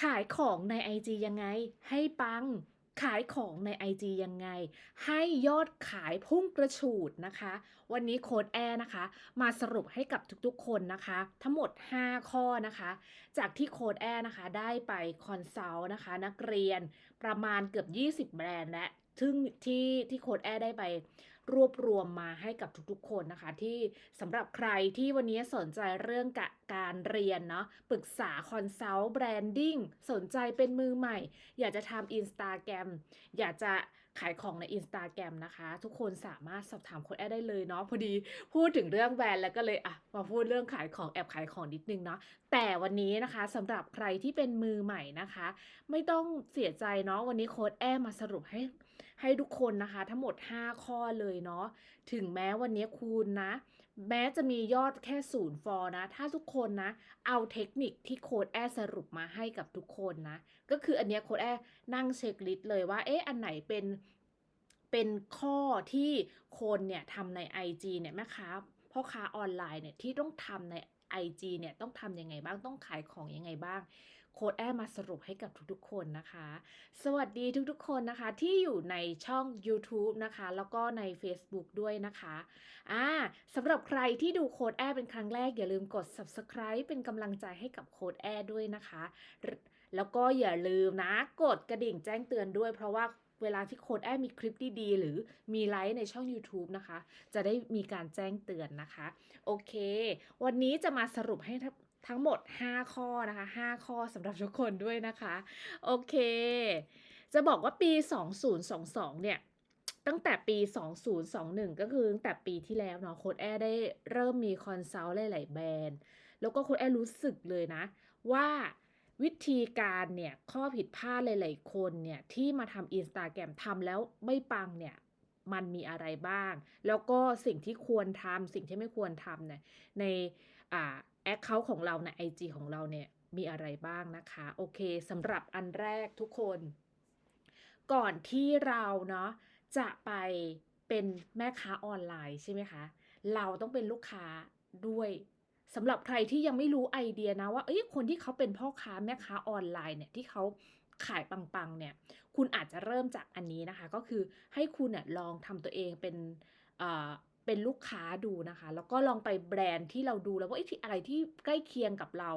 ขายของใน IG ยังไง ให้ปัง ขายของใน IG ยังไง ให้ยอดขายพุ่งกระฉูดนะคะ วันนี้โค้ดแอร์นะคะ มาสรุปให้กับทุกๆคนนะคะ ทั้งหมด 5 ข้อนะคะ จากที่โค้ดแอร์นะคะ ได้ไปคอนซัลท์นะคะ นักเรียนประมาณเกือบ 20 แบรนด์และซึ่งที่ที่โค้ดแอร์ได้ไป รวบรวมมาให้กับทุกๆ คนนะคะ ที่สำหรับใครที่วันนี้สนใจเรื่องกการเรียนเนาะปรึกษาคอนซัลท์แบรนดิ้งสนใจเป็นมือใหม่ อยากจะทำอินสตาแกรมอยากจะขายของในอินสตาแกรมนะคะ ทุกคนสามารถสอบถามโค้ดแอดได้เลยเนาะพอดีพูดถึงเรื่องแบรนด์แล้วก็เลยอะมาพูดเรื่องขายของแอบขายของนิดนึงเนาะ แต่วันนี้นะคะสำหรับใครที่เป็นมือใหม่นะคะ ไม่ต้องเสียใจเนาะวันนี้โค้ดแอดมาสรุปให้ให้ทุกคนนะคะ ทั้งหมด 5 ข้อเลยเนาะถึงแม้วันนี้คุณนะ แม้จะมียอดแค่ศูนย์ฟอนะ ถ้าทุกคนนะ เอาเทคนิคที่โค้ดแอสรุปมาให้กับทุกคนนะ ก็คืออันเนี้ยโค้ดแอนั่งเช็คลิสต์เลยว่าเอ๊ะอันไหนเป็นเป็นข้อที่คนเนี่ยทำใน IG เนี่ยแม่ค้าพ่อค้าออนไลน์เนี่ยที่ต้องทำใน IG เนี่ยต้องทำยังไงบ้างต้องขายของยังไงบ้าง โค้ดแอดมาสรุปให้กับทุกๆคนนะคะ สวัสดีทุกๆคนนะคะที่อยู่ในช่อง YouTube นะคะ แล้วก็ใน Facebook ด้วยนะคะอ่าสำหรับใครที่ดูโค้ดแอดเป็นครั้งแรก อย่าลืมกด Subscribe เป็นกำลังใจให้กับโค้ดแอดด้วยนะคะ แล้วก็อย่าลืมนะ กดกระดิ่งแจ้งเตือนด้วยเพราะว่า เวลาที่โค้ดแอดมีคลิปดีๆ หรือมีไลฟ์ในช่อง YouTube นะคะ จะได้มีการแจ้งเตือนนะคะ โอเค วันนี้จะมาสรุปให้ทั้งหมด 5 ข้อนะคะ 5 ข้อสำหรับทุกคนด้วยนะคะ โอเค จะบอกว่าปี 2022 เนี่ย ตั้งแต่ปี 2021 ก็คือตั้งแต่ปีที่แล้วเนาะโค้ดแอร์ได้เริ่มมีคอนซัลท์หลายๆแบรนด์ แล้วก็โค้ดแอร์รู้สึกเลยนะ ว่า วิธีการเนี่ยข้อผิดพลาดหลายๆคนเนี่ยที่มาทำอินสตาแกรมทำแล้วไม่ปังเนี่ยมันมีอะไรบ้าง แล้วก็สิ่งที่ควรทำสิ่งที่ไม่ควรทำเนี่ยในอ่าแอคเคาท์ของเราใน IG ของเราเนี่ยมีอะไรบ้างนะคะ โอเคสำหรับอันแรกทุกคน ก่อนที่เราเนาะจะไปเป็นแม่ค้าออนไลน์ใช่ไหมคะ เราต้องเป็นลูกค้าด้วย สำหรับใครที่ยังไม่รู้ไอเดียนะว่าเอ้ยคนที่เขาเป็นพ่อค้าแม่ค้าออนไลน์เนี่ยที่เขาขายปังๆเนี่ยคุณอาจจะเริ่มจากอันนี้นะคะ ก็คือให้คุณเนี่ยลองทำตัวเองเป็นเอ่อเป็นลูกค้าดูนะคะ แล้วก็ลองไปแบรนด์ที่เราดูแล้วว่าเอ้ที่อะไรที่ใกล้เคียงกับเรา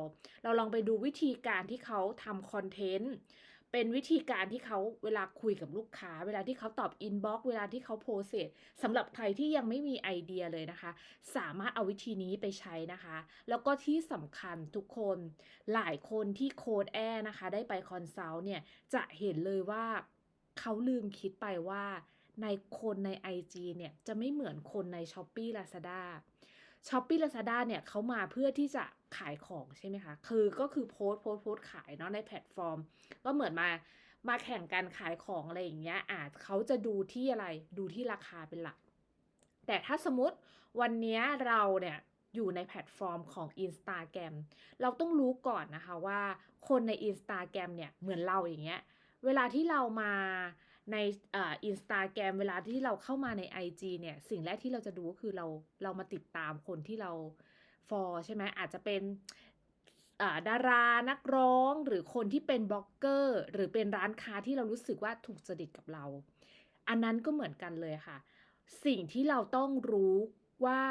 เราลองไปดูวิธีการที่เขาทำคอนเทนต์ เป็นวิธีการที่เขาเวลาคุยกับลูกค้า เวลาที่เขาตอบอินบ็อกเวลาที่เขาโพสเซสสำหรับใครที่ยังไม่มีไอเดียเลยนะคะ สามารถเอาวิธีนี้ไปใช้นะคะ แล้วก็ที่สำคัญทุกคนหลายคนที่โค้ดแอร์นะคะ ได้ไปคอนซัลท์เนี่ยจะเห็นเลยว่าเขาลืมคิดไปว่าในคนใน IG เนี่ยจะไม่เหมือนคนใน s h อ p e e Lazada s h อ p e e Lazada เนี่ยเขามาเพื่อที่จะขายของใช่ไหมคะ คือก็คือโพสต์โพสต์โพสต์ขายเนาะในแพลตฟอร์ม ก็เหมือนมามาแข่งกันขายของอะไรอย่างเงี้ยอาจเขาจะดูที่อะไรดูที่ราคาเป็นหลัก แต่ถ้าสมมติวันนี้เราเนี่ยอยู่ในแพลตฟอร์มของ Instagram เราต้องรู้ก่อนนะคะว่าคนใน Instagram เนี่ยเหมือนเราอย่างเงี้ย เวลาที่เรามา ในอ่าอินสตาแกรมเวลาที่เราเข้ามาใน IG เนี่ย สิ่งแรกที่เราจะดูก็คือเราเรามาติดตามคนที่เราฟอลใช่ไหมอาจจะเป็นอ่าดารานักร้องหรือคนที่เป็นบล็อกเกอร์ หรือเป็นร้านค้าที่เรารู้สึกว่าถูกจริตกับเรา อันนั้นก็เหมือนกันเลยค่ะ สิ่งที่เราต้องรู้ว่า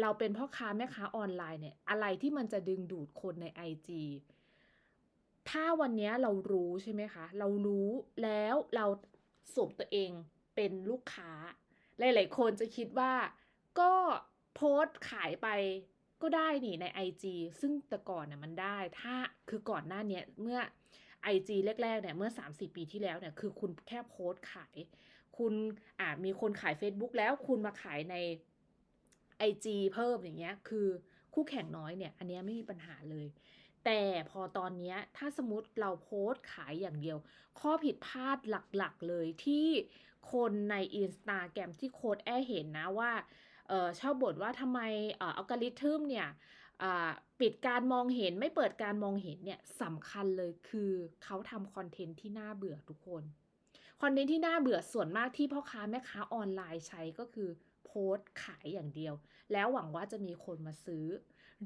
เราเป็นพ่อค้าแม่ค้าออนไลน์เนี่ย อะไรที่มันจะดึงดูดคนใน IG ถ้าวันนี้เรารู้ใช่ไหมคะ เรารู้แล้วเรา สวมตัวเองเป็นลูกค้า หลาย ๆ คนจะคิดว่าก็โพสต์ขายไปก็ได้นี่ใน IG ซึ่งแต่ก่อนเนี่ยมันได้ ถ้าคือก่อนหน้าเนี้ยเมื่อ IG แรก ๆ เนี่ย เมื่อ 3-4 ปีที่แล้วเนี่ย คือคุณแค่โพสต์ขาย คุณอาจมีคนขาย Facebook แล้วคุณมาขายใน IG เพิ่มอย่างเงี้ย คือคู่แข่งน้อยเนี่ย อันเนี้ยไม่มีปัญหาเลย แต่พอตอนนี้ถ้าสมมติเราโพสต์ขายอย่างเดียว ข้อผิดพลาดหลักๆเลยที่คนใน Instagram ที่โค้ดแอเห็นนะว่าเออชอบบ่นว่าทำไมเอออัลกอริทึมเนี่ยปิดการมองเห็นไม่เปิดการมองเห็นเนี่ยสำคัญเลยคือเขาทำคอนเทนต์ที่น่าเบื่อทุกคนคอนเทนต์ที่น่าเบื่อส่วนมากที่พ่อค้าแม่ค้าออนไลน์ใช้ก็คือโพสต์ขายอย่างเดียว แล้วหวังว่าจะมีคนมาซื้อ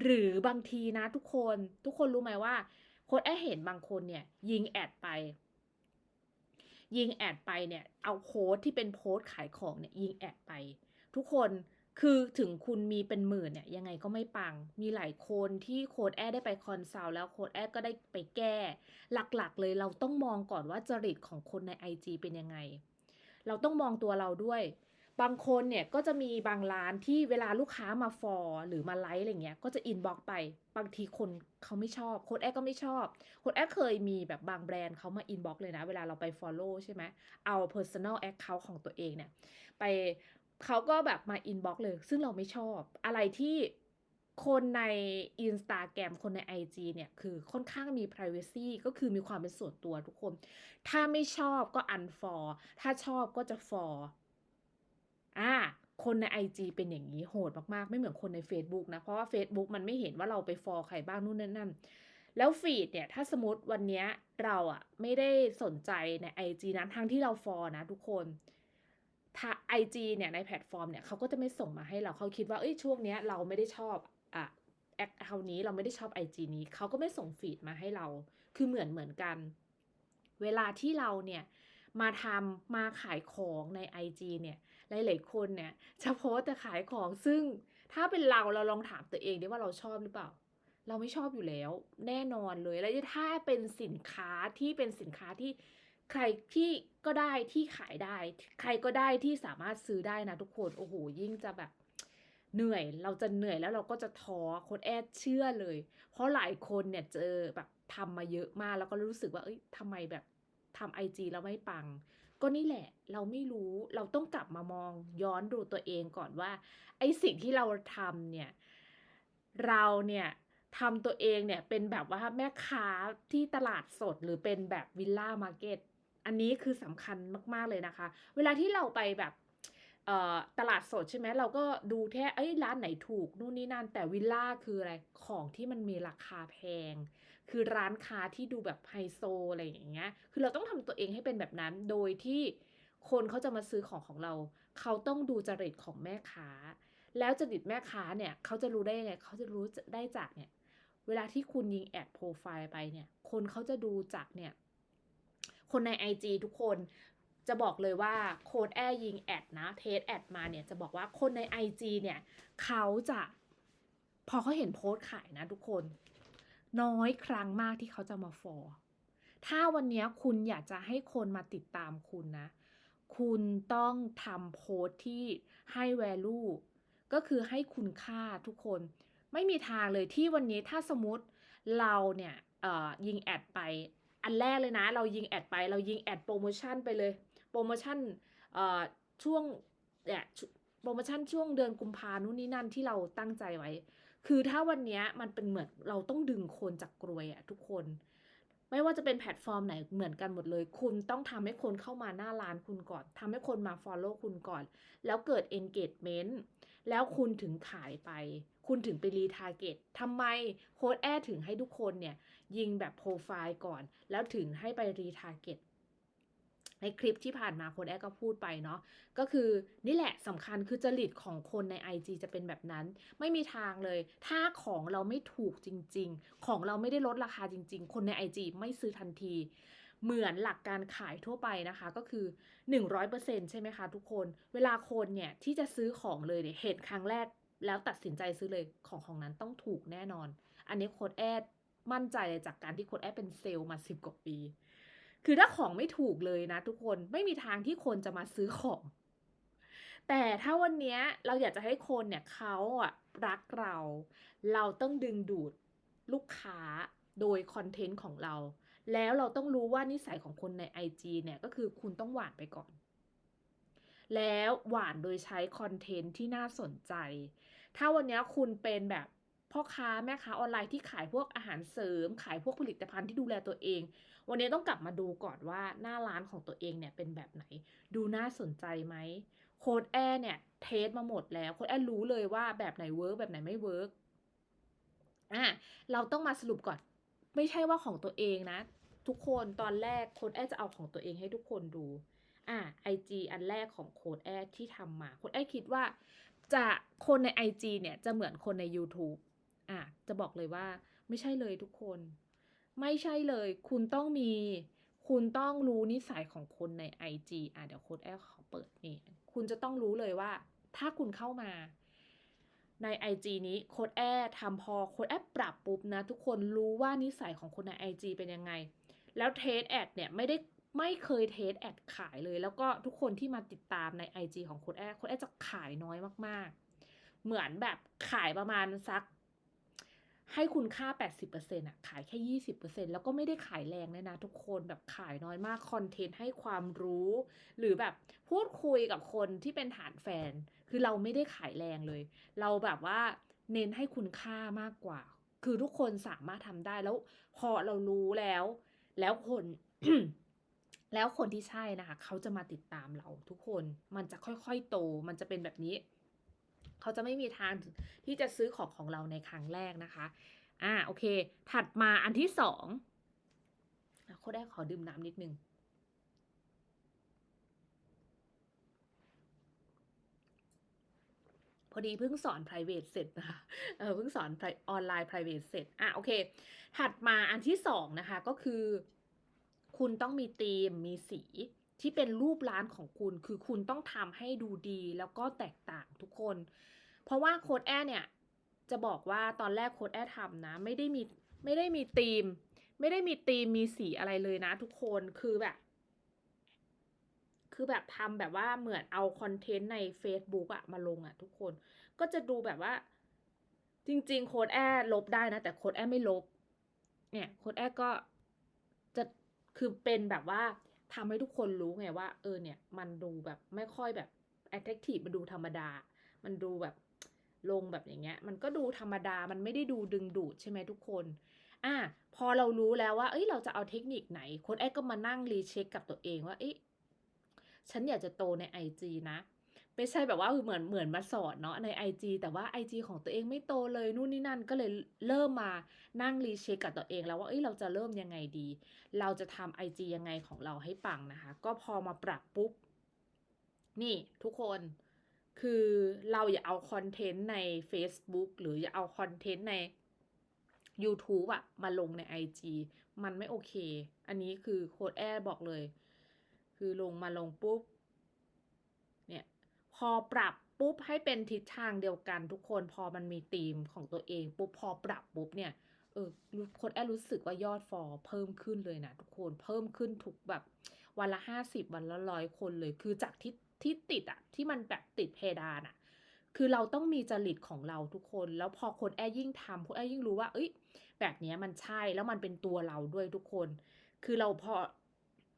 หรือบางทีนะทุกคนทุกคนรู้ไหมว่าโค้ดแอเห็นบางคนเนี่ย ยิงแอดไป ยิงแอดไปเนี่ย เอาโค้ดที่เป็นโพสต์ขายของเนี่ย ยิงแอดไป ทุกคนคือถึงคุณมีเป็นหมื่นเนี่ยยังไงก็ไม่ปัง มีหลายคนที่โค้ดแอดได้ไปคอนซัลท์แล้วโค้ดแอดก็ได้ไปแก้ หลักๆ เลยเราต้องมองก่อนว่าจริตของคนใน IG เป็นยังไง เราต้องมองตัวเราด้วย บางคนเนี่ยก็จะมีบางร้านที่เวลาลูกค้ามาฟอลหรือมาไลค์อะไรเงี้ย ก็จะอินบ็อกไป บางทีคนเขาไม่ชอบโค้ดแอดก็ไม่ชอบโค้ดแอดเคยมีแบบบางแบรนด์เขามาอินบ็อกเลยนะ เวลาเราไป Follow ใช่ไหมเอา Personal Account ของตัวเองเนี่ย ไปเขาก็แบบมาอินบ็อกเลย ซึ่งเราไม่ชอบ อะไรที่คนใน Instagram คนใน IG เนี่ย คือค่อนข้างมี Privacy ก็คือมีความเป็นส่วนตัวทุกคน ถ้าไม่ชอบก็ unfollow ถ้าชอบก็จะ follow อ่าคนใน IG เป็นอย่างนี้โหดมาก ๆ ไม่เหมือนคนใน Facebook นะ เพราะว่า Facebook มันไม่เห็นว่าเราไป follow ใครบ้างนู่นนั่นนั่นแล้วฟีดเนี่ยถ้าสมมติวันเนี้ยเราอะไม่ได้สนใจใน IG นั้นทั้งที่เรา follow นะทุกคนถ้า IG เนี่ยในแพลตฟอร์มเนี่ยเขาก็จะไม่ส่งมาให้เราเขาคิดว่าเอ้ยช่วงเนี้ยเราไม่ได้ชอบอะแอคเคานี้เราไม่ได้ชอบ IG นี้เขาก็ไม่ส่งฟีดมาให้เรา คือเหมือนเหมือนกัน เวลาที่เราเนี่ยมาทำมาขายของใน IG เนี่ย หลายๆคนเนี่ยจะโพสต์แต่ขายของซึ่งถ้าเป็นเราเราลองถามตัวเองดิว่าเราชอบหรือเปล่า เราไม่ชอบอยู่แล้ว แน่นอนเลยแล้วถ้าเป็นสินค้าที่เป็นสินค้าที่ใครที่ก็ได้ที่ขายได้ ใครก็ได้ที่สามารถซื้อได้นะทุกคนโอ้โฮยิ่งจะแบบเหนื่อยเราจะเหนื่อยแล้วเราก็จะท้อโค้ดแอดเชื่อเลย เพราะหลายคนเนี่ยเจอแบบทำมาเยอะมากแล้วก็รู้สึกว่าเฮ้ยทำไมแบบทำ IG แล้วไม่ปัง ก็นี่แหละเราไม่รู้เราต้องกลับมามองย้อนดูตัวเองก่อนว่า ไอ้สิ่งที่เราทำเนี่ย เราเนี่ยทำตัวเองเนี่ยเป็นแบบว่าแม่ค้าที่ตลาดสดหรือเป็นแบบวิลล่ามาร์เก็ตอันนี้คือสำคัญมาก ๆ เลยนะคะ เวลาที่เราไปแบบ ตลาดสดใช่ไหมเราก็ดูแค่เฮ้ยร้านไหนถูกนู่นนี่นั่นแต่วิลล่าคืออะไรของที่มันมีราคาแพง คือร้านค้าที่ดูแบบไฮโซอะไรอย่างเงี้ย คือเราต้องทำตัวเองให้เป็นแบบนั้นโดยที่คนเขาจะมาซื้อของของเรา เขาต้องดูจริตของแม่ค้า แล้วจริตแม่ค้าเนี่ยเขาจะรู้ได้ยังไงเขาจะรู้ได้จากเนี่ย เวลาที่คุณยิงแอดโพรไฟล์ไปเนี่ย คนเขาจะดูจากเนี่ยคนใน IG ทุกคน จะบอกเลยว่าโค้ดแอดยิงแอดนะเทสแอดมาเนี่ยจะบอกว่าคนใน IG เนี่ยเขาจะพอเขาเห็นโพสต์ขายนะทุกคน น้อยครั้งมากที่เขาจะมาฟอลถ้าวันนี้คุณอยากจะให้คนมาติดตามคุณนะ คุณต้องทำโพสต์ที่ให้ value ก็คือให้คุณค่าทุกคน ไม่มีทางเลยที่วันนี้ถ้าสมมติเราเนี่ยเอ่อยิงแอดไปอันแรกเลยนะ เรายิงแอดไป เรายิงแอดโพรโมชั่นไปเลย โพรโมชันเอ่อช่วงเนี่ยโพรโมชั่นช่วงเดือนกุมภานู่นนี่นั่นที่เราตั้งใจไว้ คือถ้าวันนี้มันเป็นเหมือนเราต้องดึงคนจากกรวยอะทุกคน ไม่ว่าจะเป็นแพลตฟอร์มไหนเหมือนกันหมดเลย คุณต้องทำให้คนเข้ามาหน้าร้านคุณก่อนทำให้คนมาฟอลโลว์คุณก่อน แล้วเกิด engagement แล้วคุณถึงขายไป คุณถึงไป retarget ทำไมโค้ดแอดถึงให้ทุกคนเนี่ย ยิงแบบโพรไฟล์ก่อน แล้วถึงให้ไป retarget ในคลิปที่ผ่านมาโค้ดแอดก็พูดไปเนาะก็คือนี่แหละสำคัญคือจริตของคนใน IG จะเป็นแบบนั้น ไม่มีทางเลย ถ้าของเราไม่ถูกจริง ๆ ของเราไม่ได้ลดราคาจริง ๆ คนใน IG ไม่ซื้อทันที เหมือนหลักการขายทั่วไปนะคะก็คือ 100%ใช่ไหมคะทุกคน เวลาคนเนี่ยที่จะซื้อของเลยเนี่ยเห็นครั้งแรกแล้วตัดสินใจซื้อเลยของของนั้นต้องถูกแน่นอน อันนี้โค้ดแอดมั่นใจเลยจากการที่โค้ดแอดเป็นเซลส์มา 10 กว่าปี คือถ้าของไม่ถูกเลยนะทุกคนไม่มีทางที่คนจะมาซื้อของ แต่ถ้าวันนี้เราอยากจะให้คนเนี่ยเขาอะรักเรา เราต้องดึงดูดลูกค้าโดยคอนเทนต์ของเรา แล้วเราต้องรู้ว่านิสัยของคนใน IG เนี่ยก็คือคุณต้องหวานไปก่อน แล้วหวานโดยใช้คอนเทนต์ที่น่าสนใจ ถ้าวันนี้คุณเป็นแบบพ่อค้าแม่ค้าออนไลน์ที่ขายพวกอาหารเสริม ขายพวกผลิตภัณฑ์ที่ดูแลตัวเอง วันนี้ต้องกลับมาดูก่อนว่าหน้าร้านของตัวเองเนี่ยเป็นแบบไหน ดูน่าสนใจไหมโค้ดแอดเนี่ยเทสมาหมดแล้วโค้ดแอดรู้เลยว่าแบบไหนเวิร์กแบบไหนไม่เวิร์กอาเราต้องมาสรุปก่อน ไม่ใช่ว่าของตัวเองนะ ทุกคนตอนแรกโค้ดแอดจะเอาของตัวเองให้ทุกคนดูอา IG อันแรกของโค้ดแอดที่ทำมาโค้ดแอดคิดว่าจะคนใน IG เนี่ยจะเหมือนคนในยูทูบอาจะบอกเลยว่าไม่ใช่เลยทุกคน ไม่ใช่เลย คุณต้องมี คุณต้องรู้นิสัยของคนใน IG อะเดี๋ยวโค้ดแอลขอเปิดนี่ คุณจะต้องรู้เลยว่า ถ้าคุณเข้ามาใน IG นี้โค้ดแอร์ทำพอโค้ดแอร์ปรับปุ๊บนะ ทุกคนรู้ว่านิสัยของคนใน IG เป็นยังไง แล้วเทสแอดเนี่ยไม่ได้ไม่เคยเทสแอดขายเลย แล้วก็ทุกคนที่มาติดตามใน IG ของโค้ดแอร์โค้ดแอร์จะขายน้อยมากๆ เหมือนแบบขายประมาณสัก ให้คุณค่า 80%อะขายแค่ 20%แล้วก็ไม่ได้ขายแรงเลยนะทุกคนแบบขายน้อยมากคอนเทนต์ให้ความรู้ หรือแบบพูดคุยกับคนที่เป็นฐานแฟน คือเราไม่ได้ขายแรงเลย เราแบบว่าเน้นให้คุณค่ามากกว่า คือทุกคนสามารถทำได้แล้วพอเรารู้แล้ว แล้วคนแล้วคนที่ใช่นะคะ เขาจะมาติดตามเราทุกคนมันจะค่อยๆโตมันจะเป็นแบบนี้ เขาจะไม่มีทางที่จะซื้อของของเราในครั้งแรกนะคะ อ่าโอเค ถัดมาอันที่สองโคได้ขอดื่มน้ำนิดนึงพอดีเพิ่งสอน private เสร็จนะคะเออเพิ่งสอนออนไลน์ private เสร็จ อะโอเค ถัดมาอันที่สองนะคะก็คือ คุณต้องมีธีมมีสี ที่เป็นรูปร้านของคุณ คือคุณต้องทำให้ดูดีแล้วก็แตกต่างทุกคน เพราะว่าโค้ดแอร์เนี่ย จะบอกว่าตอนแรกโค้ดแอร์ทำนะ ไม่ได้มีไม่ได้มีธีม ไม่ได้มีธีมมีสีอะไรเลยนะทุกคนคือแบบ คือแบบทำแบบว่าเหมือนเอาคอนเทนต์ใน Facebook อะมาลงอะทุกคน ก็จะดูแบบว่า จริง ๆ โค้ดแอร์ลบได้นะ แต่โค้ดแอร์ไม่ลบ เนี่ยโค้ดแอร์ก็จะคือเป็นแบบว่า ทำให้ทุกคนรู้ไงว่า เออเนี่ย มันดูแบบไม่ค่อยแบบ attractive มันดูธรรมดา มันดูแบบลงแบบอย่างเงี้ย มันก็ดูธรรมดา มันไม่ได้ดูดึงดูดใช่ไหมทุกคน อะพอเรารู้แล้วว่า เอ้ย เราจะเอาเทคนิคไหน คนแอดก็มานั่งรีเช็คกับตัวเองว่า เอ๊ะฉันอยากจะโตใน IG นะ ไม่ใช่แบบว่าเหมือนเหมือนมาสอนเนาะใน IG แต่ว่า IG ของตัวเองไม่โตเลยนู่นนี่นั่นก็เลยเริ่มมานั่งรีเช็คกับตัวเองแล้วว่าเอ้ยเราจะเริ่มยังไงดี เราจะทำ IG ยังไงของเราให้ปังนะคะ ก็พอมาปรับปุ๊บ นี่ทุกคนคือเราอย่าเอาคอนเทนต์ใน Facebook หรืออย่าเอาคอนเทนต์ใน YouTube อะมาลงใน IG มันไม่โอเค อันนี้คือโค้ดแอร์บอกเลย คือลงมาลงปุ๊บ พอปรับปุ๊บให้เป็นทิศทางเดียวกันทุกคนพอมันมีธีมของตัวเองปุ๊บพอปรับปุ๊บเนี่ยเออค้ดแอร์รู้สึกว่ายอดฟอลเพิ่มขึ้นเลยนะทุกคนเพิ่มขึ้นทุกแบบวันละห้าสิบวันละร้อยคนเลย คือจากที่ที่ติดอะที่มันแบบติดเพดานอะคือเราต้องมีจริตของเราทุกคน แล้วพอคนแอร์ยิ่งทำคนแอร์ยิ่งรู้ว่า เอ้ย แบบนี้มันใช่แล้วมันเป็นตัวเราด้วยทุกคน คือเราพอ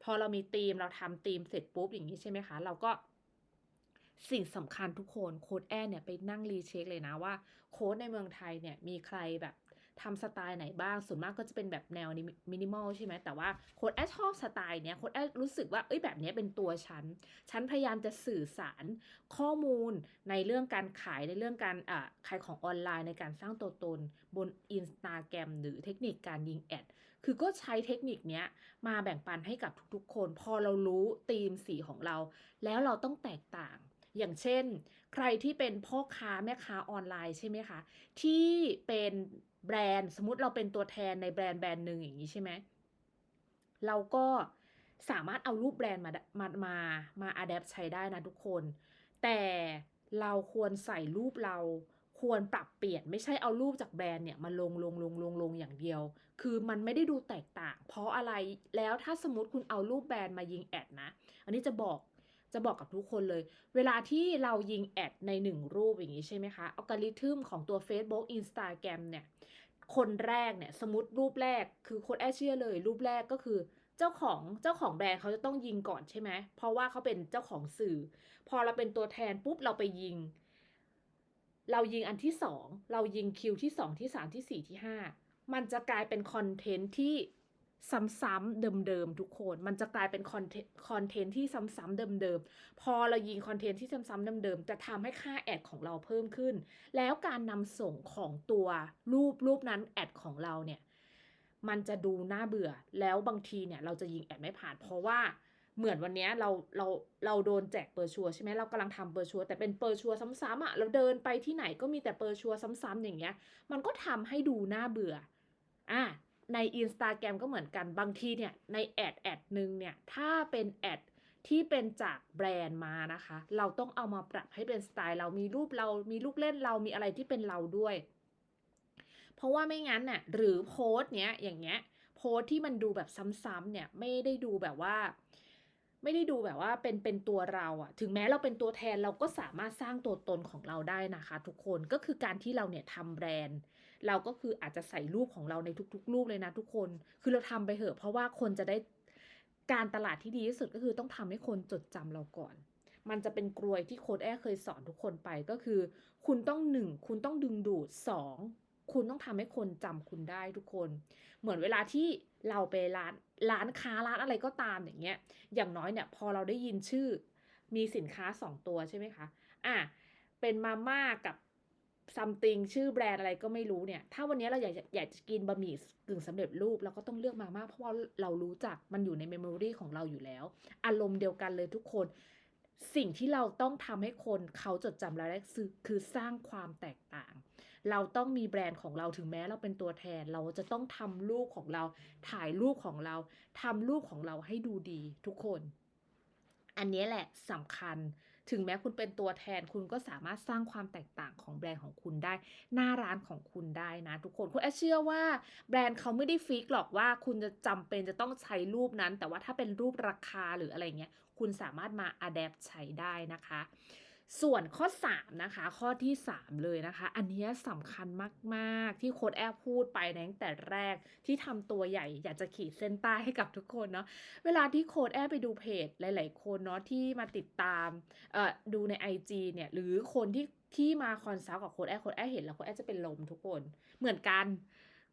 พอเรามีธีมเราทำธีมเสร็จปุ๊บอย่างนี้ใช่ไหมคะ เราก็ สิ่งสำคัญทุกคนโค้ดแอร์เนี่ยไปนั่งรีเช็คเลยนะว่าโค้ดในเมืองไทยเนี่ยมีใครแบบทำสไตล์ไหนบ้าง ส่วนมากก็จะเป็นแบบแนวมินิมอลใช่ไหม แต่ว่าโค้ดแอดชอบสไตล์เนี้ยโค้ดแอดรู้สึกว่า เอ้ยแบบเนี้ยเป็นตัวฉัน ฉันพยายามจะสื่อสารข้อมูลในเรื่องการขายในเรื่องการอ่าขายของออนไลน์ในการสร้างตัวตนบน Instagram หรือเทคนิคการยิงแอด คือก็ใช้เทคนิคเนี้ยมาแบ่งปันให้กับทุกๆคน พอเรารู้ธีมสีของเรา แล้วเราต้องแตกต่าง อย่างเช่น ใครที่เป็นพ่อค้าแม่ค้าออนไลน์ใช่ไหมคะที่เป็นแบรนด์สมมติเราเป็นตัวแทนในแบรนด์แบรนด์หนึ่งอย่างนี้ใช่ไหมเราก็สามารถเอารูปแบรนด์มามามามาอัดแอปใช้ได้นะทุกคน แต่เราควรใส่รูปเราควรปรับเปลี่ยนไม่ใช่เอารูปจากแบรนด์เนี่ยมาลงลงลงลงลงอย่างเดียว คือมันไม่ได้ดูแตกต่าง เพราะอะไรแล้วถ้าสมมติคุณเอารูปแบรนด์มายิงแอดนะ อันนี้จะบอก จะบอกกับทุกคนเลย เวลาที่เรายิงแอดในหนึ่งรูปอย่างนี้ใช่ไหมคะอัลกอริทึมของตัว Facebook Instagram เนี่ย คนแรกเนี่ย สมมติรูปแรกคือคนแอดเชื่อเลย รูปแรกก็คือเจ้าของเจ้าของแบรนด์เขาจะต้องยิงก่อนใช่ไหม เพราะว่าเขาเป็นเจ้าของสื่อ พอเราเป็นตัวแทนปุ๊บเราไปยิง เรายิงอันที่สองเรายิงคิวที่สองที่สามที่สี่ที่ห้ามันจะกลายเป็นคอนเทนต์ที่ ซ้ำๆเดิมๆทุกคน มันจะกลายเป็นคอนเทนต์คอนเทนต์ที่ซ้ำๆเดิมๆ พอเรายิงคอนเทนต์ที่ซ้ำๆเดิมๆ จะทำให้ค่าแอดของเราเพิ่มขึ้น แล้วการนำส่งของตัวรูปรูปนั้นแอดของเราเนี่ย มันจะดูน่าเบื่อ แล้วบางทีเนี่ยเราจะยิงแอดไม่ผ่าน เพราะว่าเหมือนวันนี้เราเราเราโดนแจกเปอร์ชัวใช่ไหมเรากำลังทำเปอร์ชัวแต่เป็นเปอร์ชัวซ้ำๆอะเราเดินไปที่ไหนก็มีแต่เปอร์ชัวซ้ำๆอย่างเงี้ย มันก็ทำให้ดูน่าเบื่ออะ ใน Instagram ก็เหมือนกันบางทีเนี่ยในแอดแอดหนึ่งเนี่ยถ้าเป็นแอดที่เป็นจากแบรนด์มานะคะ เราต้องเอามาปรับให้เป็นสไตล์เรามีรูปเรามีลูกเล่นเรามีอะไรที่เป็นเราด้วย เพราะว่าไม่งั้นน่ะหรือโพสเนี้ยอย่างเงี้ยโพสที่มันดูแบบซ้ำๆเนี่ยไม่ได้ดูแบบว่า ไม่ได้ดูแบบว่าเป็นเป็นตัวเราอะถึงแม้เราเป็นตัวแทนเราก็สามารถสร้างตัวตนของเราได้นะคะ ทุกคนก็คือการที่เราเนี่ยทำแบรนด์ เราก็คืออาจจะใส่รูปของเราในทุกๆ รูปเลยนะทุกคน คือเราทำไปเถอะ เพราะว่าคนจะได้การตลาดที่ดีที่สุดก็คือต้องทำให้คนจดจำเราก่อน มันจะเป็นกลวยที่โค้ดแอร์เคยสอนทุกคนไปก็คือ คุณต้องหนึ่งคุณต้องดึงดูดสองคุณต้องทำให้คนจำคุณได้ทุกคน เหมือนเวลาที่เราไปร้านร้านค้าร้านอะไรก็ตามอย่างเงี้ย อย่างน้อยเนี่ยพอเราได้ยินชื่อมีสินค้าสองตัวใช่ไหมคะ อะ เป็นมาม่ากับ ซัมติงชื่อแบรนด์อะไรก็ไม่รู้เนี่ย ถ้าวันนี้เราอยากจะอยากจะกินบะหมี่กึ่งสำเร็จรูปเราก็ต้องเลือกมาม่าเพราะว่าเรารู้จักมันอยู่ในเมมโมรีของเราอยู่แล้ว อารมณ์เดียวกันเลยทุกคน สิ่งที่เราต้องทำให้คนเขาจดจำเราได้คือคือสร้างความแตกต่าง เราต้องมีแบรนด์ของเราถึงแม้เราเป็นตัวแทน เราจะต้องทำรูปของเรา ถ่ายรูปของเราทำรูปของเราให้ดูดีทุกคน อันนี้แหละสำคัญ ถึงแม้คุณเป็นตัวแทนคุณก็สามารถสร้างความแตกต่างของแบรนด์ของคุณได้ หน้าร้านของคุณได้นะทุกคนคุณแอเชื่อว่าแบรนด์เขาไม่ได้ฟิกหรอกว่าคุณจะจำเป็นจะต้องใช้รูปนั้น แต่ว่าถ้าเป็นรูปราคาหรืออะไรเงี้ยคุณสามารถมาอัดแอปใช้ได้นะคะ ส่วนข้อ 3 นะคะ ข้อที่ 3 เลยนะคะ อันนี้สำคัญมาก ๆ ที่โค้ดแอบพูดไปในตั้งแต่แรกที่ทำตัวใหญ่ อยากจะขีดเส้นใต้ให้กับทุกคนเนาะเวลาที่โค้ดแอบไปดูเพจหลาย ๆ คนเนาะที่มาติดตามเอ่อดูใน IG เนี่ยหรือคนที่ที่มาคอนซัลท์กับโค้ดแอบโค้ดแอบเห็นแล้วโค้ดแอบจะเป็นลมทุกคนเหมือนกัน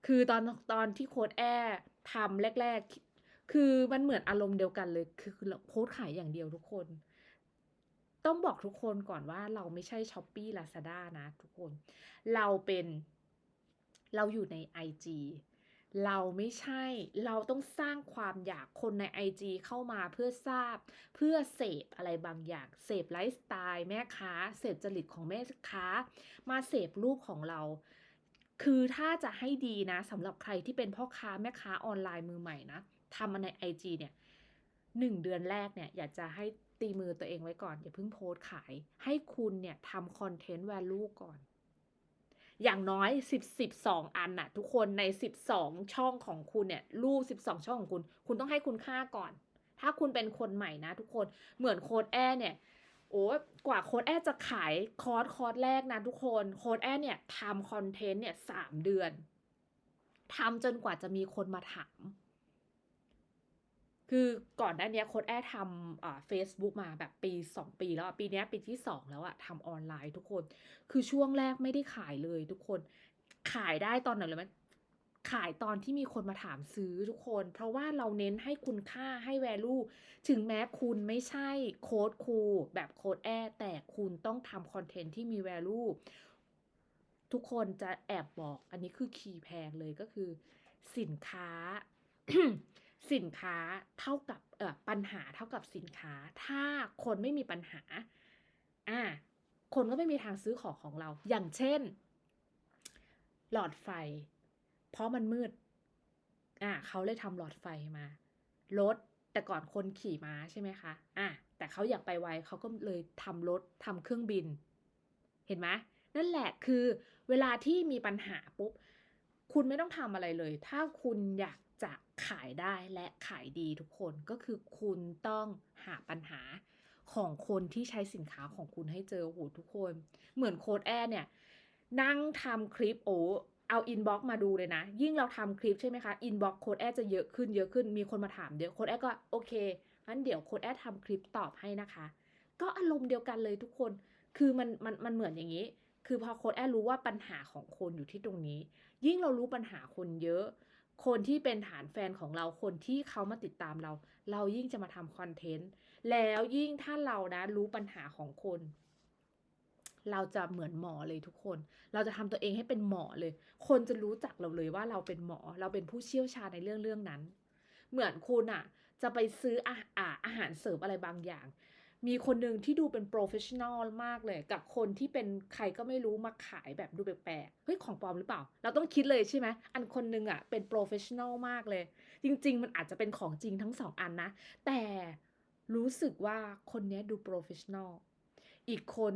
คือตอนตอนที่โค้ดแอบทำแรก ๆ คือมันเหมือนอารมณ์เดียวกันเลยคือโค้ดขายอย่างเดียวทุกคน ต้องบอกทุกคนก่อนว่าเราไม่ใช่ s h อ p e e Lazada นะทุกคน เราเป็นเราอยู่ใน IG เราไม่ใช่ เราต้องสร้างความอยากคนใน IG เข้ามาเพื่อทราบ เพื่อเสพอะไรบางอย่าง เสพไลฟ์สไตล์แม่ค้า เสพจริตของแม่ค้า มาเสพรูปของเรา คือถ้าจะให้ดีนะสำหรับใครที่เป็นพ่อค้าแม่ค้าออนไลน์มือใหม่นะทำมาใน IG เนี่ย หนึ่งเดือนแรกเนี่ยอยากจะให้ตีมือตัวเองไว้ก่อน อย่าเพิ่งโพสต์ขาย ให้คุณเนี่ยทำคอนเทนต์แวลูก่อน อย่างน้อย 10 12 อันน่ะ ทุกคนใน 12 ช่องของคุณเนี่ยรูป 12 ช่องของคุณ คุณต้องให้คุณค่าก่อน ถ้าคุณเป็นคนใหม่นะทุกคนเหมือนโค้ดแอร์เนี่ยโอ้กว่าโค้ดแอร์จะขายคอร์สคอร์สแรกนะทุกคนโค้ดแอร์เนี่ยทำคอนเทนต์เนี่ยสามเดือนทำจนกว่าจะมีคนมาถาม คือก่อนหน้านี้โค้ดแอร์ทำเฟซบุ๊กมาแบบปี 2 ปีแล้วปีนี้ปีที่ 2 แล้วอะทำออนไลน์ทุกคน คือช่วงแรกไม่ได้ขายเลยทุกคนขายได้ตอนไหนเลยไหมขายตอนที่มีคนมาถามซื้อทุกคน เพราะว่าเราเน้นให้คุณค่าให้ value ถึงแม้คุณไม่ใช่โค้ดครูแบบโค้ดแอร์แต่คุณต้องทำคอนเทนต์ที่มี value ทุกคนจะแอบบอกอันนี้คือคีย์แพงเลยก็คือ สินค้า สินค้าเท่ากับเออปัญหาเท่ากับสินค้า ถ้าคนไม่มีปัญหาอ่าคนก็ไม่มีทางซื้อของของเรา อย่างเช่น หลอดไฟ เพราะมันมืดอ่าเขาเลยทำหลอดไฟมารถแต่ก่อนคนขี่ม้าใช่ไหมคะอะแต่เขาอยากไปไวเขาก็เลยทำรถทำเครื่องบิน เห็นไหมนั่นแหละคือเวลาที่มีปัญหาปุ๊บ คุณไม่ต้องทำอะไรเลย ถ้าคุณอยาก จะขายได้และขายดีทุกคนก็คือคุณต้องหาปัญหาของคนที่ใช้สินค้าของคุณให้เจอโหทุกคน เหมือนโค้ดแอร์เนี่ย นั่งทำคลิปโอ้เอาอินบ็อกมาดูเลยนะ ยิ่งเราทำคลิปใช่ไหมคะอินบ็อกโค้ดแอร์จะเยอะขึ้นเยอะขึ้นมีคนมาถามเยอะโค้ดแอร์ก็โอเคงั้นเดี๋ยวโค้ดแอร์ทำคลิปตอบให้นะคะ ก็อารมณ์เดียวกันเลยทุกคนคือมันมันมันเหมือนอย่างนี้ คือพอโค้ดแอร์รู้ว่าปัญหาของคนอยู่ที่ตรงนี้ ยิ่งเรารู้ปัญหาคนเยอะ คนที่เป็นฐานแฟนของเราคนที่เขามาติดตามเรา เรายิ่งจะมาทำคอนเทนต์แล้วยิ่งถ้าเรานะรู้ปัญหาของคน เราจะเหมือนหมอเลยทุกคน เราจะทำตัวเองให้เป็นหมอเลย คนจะรู้จักเราเลยว่าเราเป็นหมอ เราเป็นผู้เชี่ยวชาญในเรื่องเรื่องนั้น เหมือนคุณอะจะไปซื้ออาอาอาหารเสริมอะไรบางอย่าง มีคนหนึ่งที่ดูเป็นโปรเฟชชั่นอลมากเลย กับคนที่เป็นใครก็ไม่รู้มาขายแบบดูแปลกๆเฮ้ยของปลอมหรือเปล่า เราต้องคิดเลยใช่ไหมอันคนหนึงอะเป็นโปรเฟชชั่นอลมากเลย จริง ๆ มันอาจจะเป็นของจริงทั้งสองอันนะ แต่รู้สึกว่าคนนี้ดูโปรเฟชชั่นอลอีกคน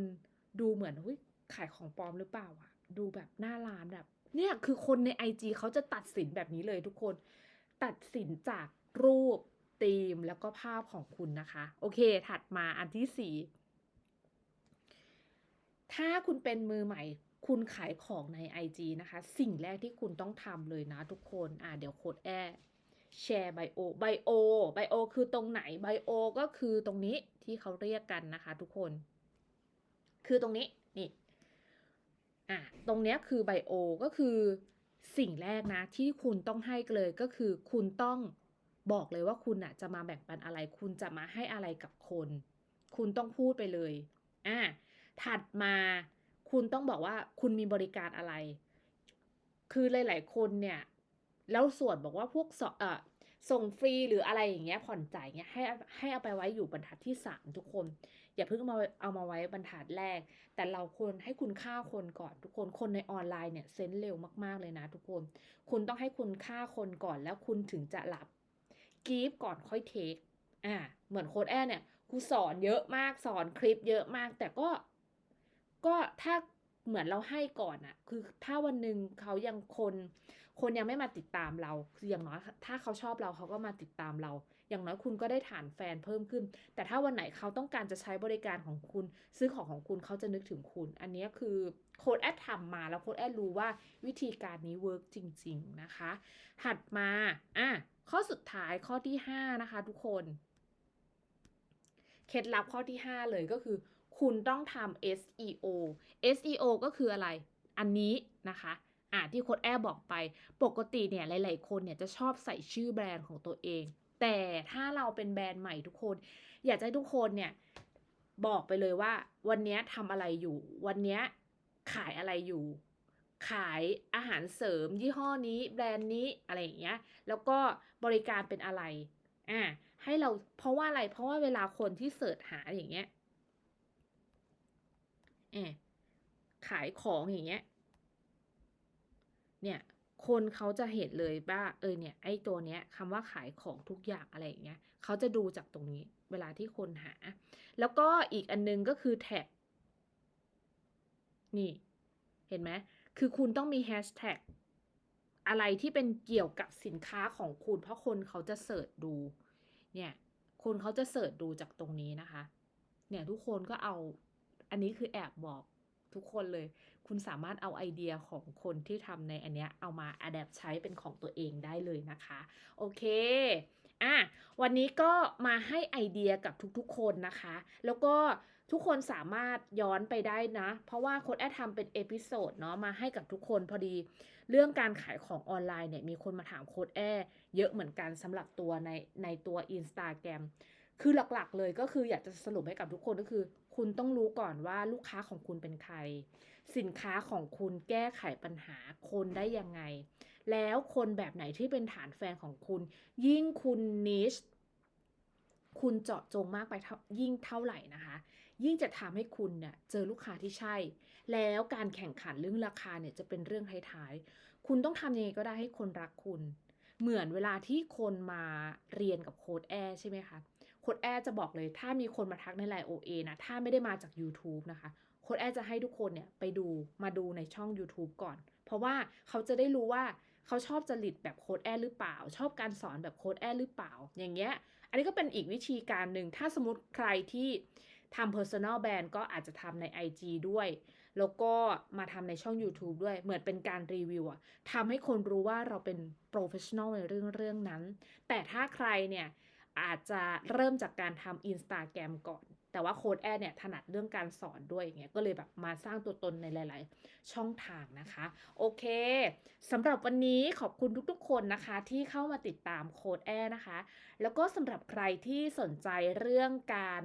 ดูเหมือนเฮ้ยขายของปลอมหรือเปล่าอะดูแบบหน้าร้านแบบเนี่ยคือคนใน IG เขาจะตัดสินแบบนี้เลยทุกคน ตัดสินจากรูป ธีมแล้วก็ภาพของคุณนะคะ โอเค ถัดมาอันที่สี่ถ้าคุณเป็นมือใหม่คุณขายของใน IG นะคะ สิ่งแรกที่คุณต้องทำเลยนะทุกคน อ่าเดี๋ยวโค้ดแอร์แชร์ไบโอไบโอไบโอคือตรงไหนไบโอก็คือตรงนี้ที่เขาเรียกกันนะคะ ทุกคน คือตรงนี้นี่อะตรงเนี้ยคือไบโอก็คือสิ่งแรกนะที่คุณต้องให้เลยก็คือคุณต้อง บอกเลยว่าคุณอะจะมาแบ่งปันอะไร คุณจะมาให้อะไรกับคน คุณต้องพูดไปเลยอะถัดมาคุณต้องบอกว่าคุณมีบริการอะไร คือหลาย ๆ คนเนี่ย แล้วส่วนบอกว่าพวกสเอ่อส่งฟรีหรืออะไรอย่างเงี้ยผ่อนจ่ายเงี้ยให้ให้เอาไปไว้อยู่บรรทัดที่สามทุกคน อย่าเพิ่งมาเอามาไว้บรรทัดแรก แต่เราควรให้คุณค่าคนก่อนทุกคนคนในออนไลน์เนี่ยเซนเร็วมากๆเลยนะทุกคน คุณต้องให้คุณค่าคนก่อนแล้วคุณถึงจะรับ กีฟก่อนค่อยเทคอ่าเหมือนโค้ดแอนเนี่ยครูสอนเยอะมากสอนคลิปเยอะมาก แต่ก็ ก็ถ้าเหมือนเราให้ก่อนอะคือถ้าวันหนึ่งเขายังคน คนยังไม่มาติดตามเราคืออย่างน้อยถ้าเขาชอบเราเขาก็มาติดตามเรา อย่างน้อยคุณก็ได้ฐานแฟนเพิ่มขึ้น แต่ถ้าวันไหนเขาต้องการจะใช้บริการของคุณ ซื้อของของคุณเขาจะนึกถึงคุณ อันนี้คือโค้ดแอดทำมาแล้วโค้ดแอดรู้ว่าวิธีการนี้เวิร์กจริง ๆ นะคะ ถัดมาอะข้อสุดท้ายข้อที่ 5 นะคะ ทุกคนเคล็ดลับข้อที่ 5 เลยก็คือ คุณต้องทำ SEO SEO ก็คืออะไร อันนี้นะคะอะที่โค้ดแอร์บอกไป ปกติเนี่ยหลาย ๆ คนเนี่ยจะชอบใส่ชื่อแบรนด์ของตัวเอง แต่ถ้าเราเป็นแบรนด์ใหม่ทุกคน อยากจะให้ทุกคนเนี่ยบอกไปเลยว่าวันนี้ทำอะไรอยู่ วันนี้ขายอะไรอยู่ ขายอาหารเสริมยี่ห้อนี้แบรนด์นี้อะไรอย่างเงี้ยแล้วก็บริการเป็นอะไรอ่าให้เราเพราะว่าอะไรเพราะว่าเวลาคนที่เสิร์ชหาอย่างเงี้ยเออขายของอย่างเงี้ยเนี่ย คนเขาจะเห็นเลยว่าเออเนี่ยไอ้ตัวเนี้ยคำว่าขายของทุกอย่างอะไรอย่างเงี้ยเขาจะดูจากตรงนี้เวลาที่คนหา แล้วก็อีกอันนึงก็คือแท็กนี่เห็นไหมคือคุณต้องมีแฮชแท็กอะไรที่เป็นเกี่ยวกับสินค้าของคุณ เพราะคนเขาจะเสิร์ชดู เนี่ยคนเขาจะเสิร์ชดูจากตรงนี้นะคะ เนี่ยทุกคนก็เอาอันนี้คือแอบบอก ทุกคนเลย คุณสามารถเอาไอเดียของคนที่ทำในอันเนี้ยเอามาอัดแอปใช้เป็นของตัวเองได้เลยนะคะ โอเคอะวันนี้ก็มาให้ไอเดียกับทุกๆคนนะคะ แล้วก็ทุกคนสามารถย้อนไปได้นะ เพราะว่าโค้ดแอดทำเป็นเอพิโซดเนาะมาให้กับทุกคนพอดี เรื่องการขายของออนไลน์เนี่ยมีคนมาถามโค้ดแอร์เยอะเหมือนกันสำหรับตัวในในตัว Instagram คือหลักๆ เลยก็คืออยากจะสรุปให้กับทุกคนก็คือ คุณต้องรู้ก่อนว่าลูกค้าของคุณเป็นใคร สินค้าของคุณแก้ไขปัญหาคนได้ยังไง แล้วคนแบบไหนที่เป็นฐานแฟนของคุณ ยิ่งคุณนิชคุณเจาะจงมากไปยิ่งเท่าไหร่นะคะ ยิ่งจะทำให้คุณเนี่ยเจอลูกค้าที่ใช่ แล้วการแข่งขันเรื่องราคาเนี่ยจะเป็นเรื่องท้ายๆ คุณต้องทำยังไงก็ได้ให้คนรักคุณ เหมือนเวลาที่คนมาเรียนกับโค้ดแอร์ใช่ไหมคะ โค้ดแอร์จะบอกเลย ถ้ามีคนมาทักในไลน์ OA นะ ถ้าไม่ได้มาจาก YouTube นะคะโค้ดแอร์จะให้ทุกคนเนี่ยไปดูมาดูในช่อง YouTube ก่อน เพราะว่าเขาจะได้รู้ว่าเขาชอบจริตแบบโค้ดแอร์หรือเปล่า ชอบการสอนแบบโค้ดแอร์หรือเปล่า อย่างเงี้ย อันนี้ก็เป็นอีกวิธีการหนึ่ง ถ้าสมมติใครที่ทำ personal brand ก็อาจจะทำใน IG ด้วย แล้วก็มาทำในช่อง YouTube ด้วย เหมือนเป็นการรีวิวอะทำให้คนรู้ว่าเราเป็น professional ในเรื่องเรื่องนั้น แต่ถ้าใครเนี่ย อาจจะเริ่มจากการทำอินสตาแกรมก่อน แต่ว่าโค้ดแอดเนี่ยถนัดเรื่องการสอนด้วยอย่างเงี้ยก็เลยแบบมาสร้างตัวตนในหลาย ๆ ช่องทางนะคะ โอเคสำหรับวันนี้ขอบคุณทุกๆ คนนะคะ ที่เข้ามาติดตามโค้ดแอดนะคะ แล้วก็สำหรับใครที่สนใจเรื่องการ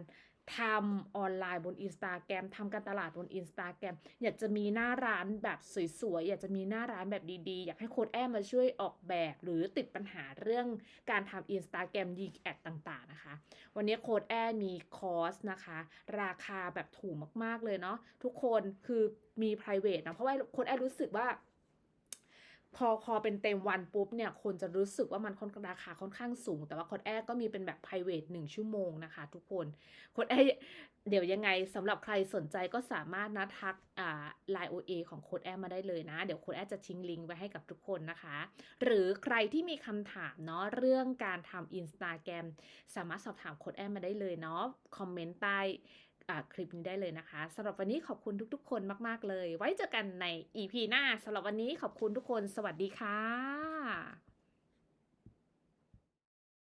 ทำออนไลน์บน Instagram ทำการตลาดบน Instagram อยากจะมีหน้าร้านแบบสวยๆ อยากจะมีหน้าร้านแบบดีๆ อยากให้โค้ดแอมมาช่วยออกแบบหรือติดปัญหาเรื่องการทำ Instagram ยิงแอดต่างๆนะคะ วันนี้โค้ดแอร์มีคอร์สนะคะ ราคาแบบถูกมากๆเลยเนาะทุกคนคือมี private นะเพราะว่าโค้ดแอร์รู้สึกว่า พอพอเป็นเต็มวันปุ๊บเนี่ยคนจะรู้สึกว่ามันค่อนราคาค่อนข้างสูง แต่ว่าโค้ดแอร์ก็มีเป็นแบบ private 1ชั่วโมงนะคะ ทุกคนโค้ดแอร์เดี๋ยวยังไงสำหรับใครสนใจก็สามารถนะทักอ่า Line OA ของโค้ดแอร์มาได้เลยนะ เดี๋ยวโค้ดแอร์จะทิ้งลิงก์ไว้ให้กับทุกคนนะคะ หรือใครที่มีคำถามเนาะเรื่องการทำ Instagram สามารถสอบถามโค้ดแอมมาได้เลยเนาะคอมเมนต์ใต้ คลิปนี้ได้เลยนะคะสำหรับวันนี้ขอบคุณทุกๆ คนมาก ๆ เลย ไว้เจอกันใน EP หน้าสำหรับวันนี้ขอบคุณทุกคน สวัสดีค่ะ